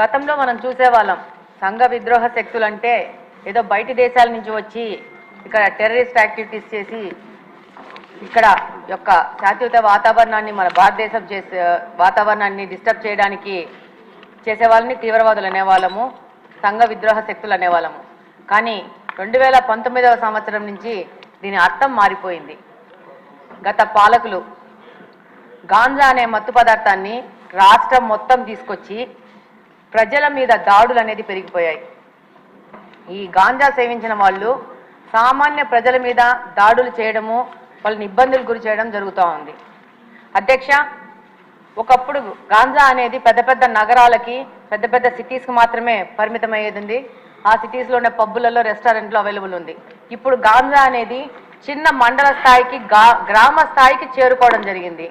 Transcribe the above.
గతంలో మనం చూసేవాళ్ళం. సంఘ విద్రోహ శక్తులు అంటే ఏదో బయటి దేశాల నుంచి వచ్చి ఇక్కడ టెర్రరిస్ట్ యాక్టివిటీస్ చేసి ఇక్కడ యొక్క శాంతియుత వాతావరణాన్ని మన భారతదేశం చేసే వాతావరణాన్ని డిస్టర్బ్ చేయడానికి చేసేవాళ్ళని తీవ్రవాదులు అనేవాళ్ళము సంఘ విద్రోహ శక్తులు అనేవాళ్ళము. కానీ రెండు వేల పంతొమ్మిదవ సంవత్సరం నుంచి దీని అర్థం మారిపోయింది. గత పాలకులు గాంజా అనే మత్తు పదార్థాన్ని రాష్ట్రం మొత్తం తీసుకొచ్చి ప్రజల మీద దాడులు అనేది పెరిగిపోయాయి. ఈ గాంజా సేవించిన వాళ్ళు సామాన్య ప్రజల మీద దాడులు చేయడము వాళ్ళని ఇబ్బందులు గురి చేయడం జరుగుతూ ఉంది. అధ్యక్ష ఒకప్పుడు గాంజా అనేది పెద్ద పెద్ద నగరాలకి పెద్ద పెద్ద సిటీస్కి మాత్రమే పరిమితం అయ్యేది ఉంది ఆ సిటీస్లో ఉన్న పబ్బులలో రెస్టారెంట్లో అవైలబుల్ ఉంది. ఇప్పుడు గాంజా అనేది చిన్న మండల స్థాయికి గా గ్రామ స్థాయికి చేరుకోవడం జరిగింది.